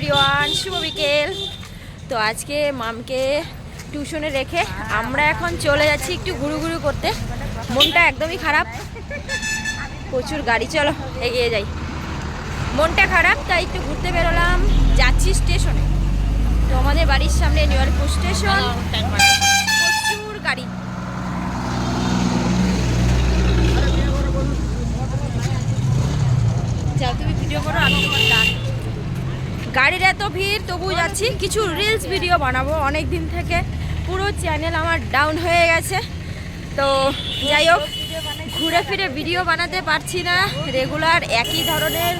Everyone শুভ বিকেল। তো আজকে মামকে টিউশনে রেখে আমরা এখন চলে যাচ্ছি একটু ঘুরু ঘুরু করতে। মনটা একদমই খারাপ। প্রচুর গাড়ি, চলো, এগিয়ে যাই। মনটা খারাপ, তাই একটু ঘুরতে বেরোলাম। যাচ্ছি স্টেশনে। তো আমাদের বাড়ির সামনে নিউয়ারপুর স্টেশন প্রচুর গাড়ি। যাও, তুমি ভিডিও করো, আমি তোমার গান গাড়ির এত ভিড় তবু যাচ্ছি। কিছু রিলস ভিডিও বানাবো। অনেক দিন থেকে পুরো চ্যানেল আমার ডাউন হয়ে গেছে। তো যাই হোক ঘুরে ফিরে ভিডিও বানাতে পারছি না। রেগুলার একই ধরনের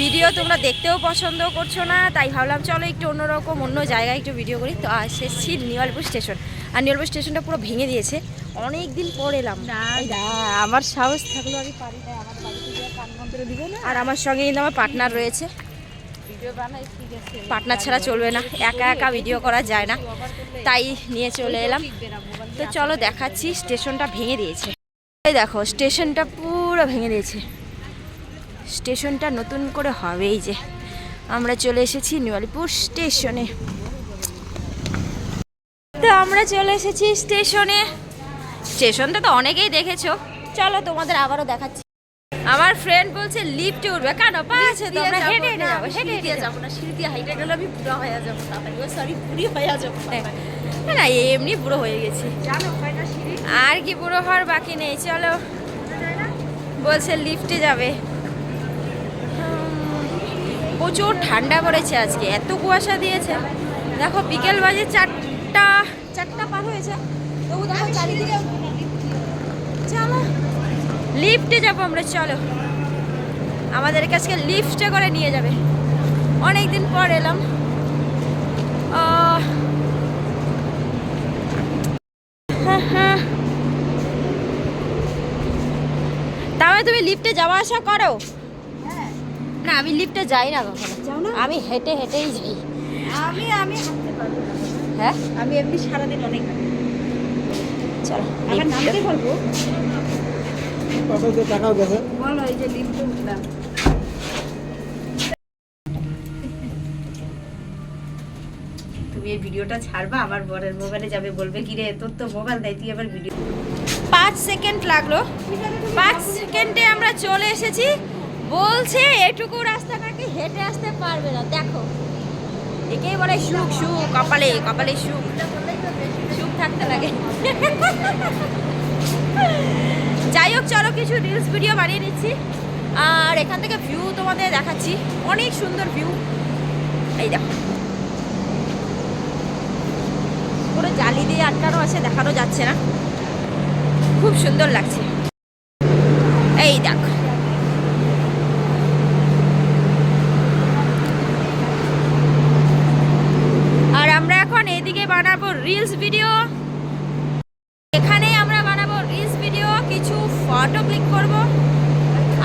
ভিডিও তোমরা দেখতেও পছন্দ করছ না। তাই ভাবলাম চলো একটু অন্যরকম অন্য জায়গায় একটু ভিডিও করি। তো আজ এসেছি নিউয়ালপুর স্টেশন আর নিউয়ালপুর স্টেশনটা পুরো ভেঙে দিয়েছে। অনেক দিন পর এলাম। আমার সাহস থাকল আমি পারি না আমার বাড়িতে আর আমার সঙ্গে কিন্তু আমার পার্টনার রয়েছে। পার্টনার ছাড়া চলবে না, একা একা ভিডিও করা যায় না। তাই নিয়ে চলে এলাম। তো চলো দেখাচ্ছি, স্টেশনটা ভেঙে দিয়েছে। এই দেখো, স্টেশনটা পুরো ভেঙে দিয়েছে। স্টেশনটা নতুন করে হবে এই যে। আমরা চলে এসেছি নিউয়ালিপুর স্টেশনে। তো আমরা চলে এসেছি স্টেশনে। স্টেশনটা তো অনেকেই দেখেছ। চলো তোমাদের আবারও দেখাচ্ছি। আমার ফ্রেন্ড বলছে লিফটে উঠবে। কেন? পা আছে তো আমরা হেঁটে হেঁটে যাব হেঁটে হেঁটে যাব না সিঁড়ি দিয়ে হাইটে গেলে আমি বুড়া হয়ে যাব ও সরি বুড়ি হয়ে যাব। না, না এমনি বুড়ো হয়ে গেছি। আর কি বুড়ো হওয়ার বাকি নেই চলো। বলছে লিফটে যাবে। প্রচুর ঠান্ডা পড়েছে আজকে এত কুয়াশা দিয়েছে। দেখো বিকেল বাজে চারটা চারটা পার হয়েছে। তবু দেখো চারিদিকে চলো। লিফটে যাব আমরা চলো। আমাদেরকে আজকে লিফটে করে নিয়ে যাবে। অনেক দিন পর এলাম। তাহলে তুমি লিফটে যাওয়া আসা করো? না আমি লিফটে যাই না কখনো। আমি হেঁটে হেঁটেই যাই। আমি আমি হ্যাঁ? আমি এমনি সারাদিন অনেক চলো আমার নাম বলব? টাকাও গেছে। বলো এই যে লিফটে তুমি এই ভিডিওটা ছাড়বা আমার বরের মোবাইলে যাবে বলবে কি রে তোর তো মোবাইল দেয় তুই এবার ভিডিও পাঁচ সেকেন্ড লাগল। পাঁচ সেকেন্ডে আমরা চলে এসেছি। বলছে এটুকু রাস্তা নাকি হেঁটে আসতে পারবে না। দেখো একেই বলে সুখ সুখ কপালে কপালে সুখ। সুখ থাকতে লাগে। যাই হোক, চলো কিছু রিলস ভিডিও বানিয়ে নিচ্ছি। আর এখান থেকে ভিউ তোমাদের দেখাচ্ছি। অনেক সুন্দর ভিউ এই দেখো। পুরো জালি দিয়ে আটকানো আছে, দেখানো যাচ্ছে না। খুব সুন্দর লাগছে। এই দেখ। আর আমরা এখন এদিকে বানাবো রিলস ভিডিও ফটো ক্লিক করব।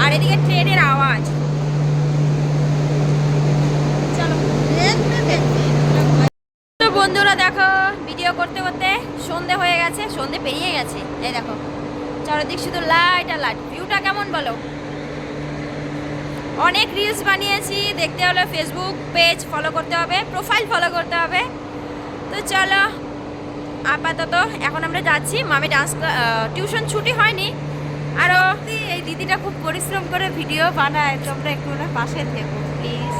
আর এদিকে ট্রেনের আওয়াজ। চলো। বন্ধুরা দেখো ভিডিও করতে করতে সন্ধে হয়ে গেছে, সন্ধে পেরিয়ে গেছে। এই দেখো, চারিদিক শুধু লাইট আর লাইট ভিউটা কেমন বলো? অনেক রিলস বানিয়েছি, দেখতে হলে ফেসবুক পেজ ফলো করতে হবে প্রোফাইল ফলো করতে হবে। তো চলো, আপাতত এখন আমরা যাচ্ছি। মামি ডান্স টিউশন ছুটি হয়নি। আরও এই দিদিটা খুব পরিশ্রম করে ভিডিও বানায় তোমরা একটু না পাশে থেকো প্লিজ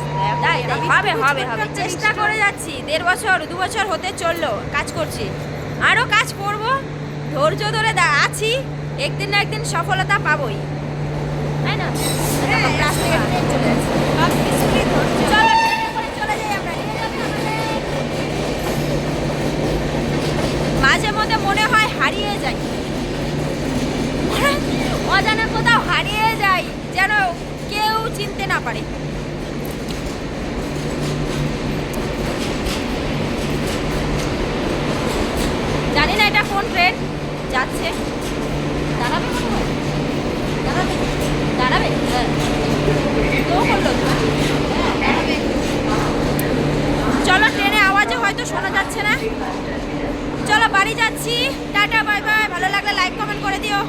তাই তাই হবে হবে হবে চেষ্টা করে যাচ্ছি দেড় বছর দু বছর হতে চলল কাজ করছি। আরও কাজ করব ধৈর্য ধরে দা- আছি একদিন না একদিন সফলতা পাবোই। তাই না? ট্রেন চলে যাচ্ছে। আমরা। মাঝে মধ্যে মনে হয় হারিয়ে যাই। অজানা কোথাও হারিয়ে যাই যেন কেউ চিনতে না পারে। জানি না এটা কোন ট্রেন যাচ্ছে। দাঁড়াবে দাঁড়াবে? দাঁড়াবে? হ্যাঁ। চলো ট্রেনে আওয়াজে হয়তো শোনা যাচ্ছে না। চলো বাড়ি যাচ্ছি। Tata, bye bye. ভালো লাগলে লাইক কমেন্ট করে দিও।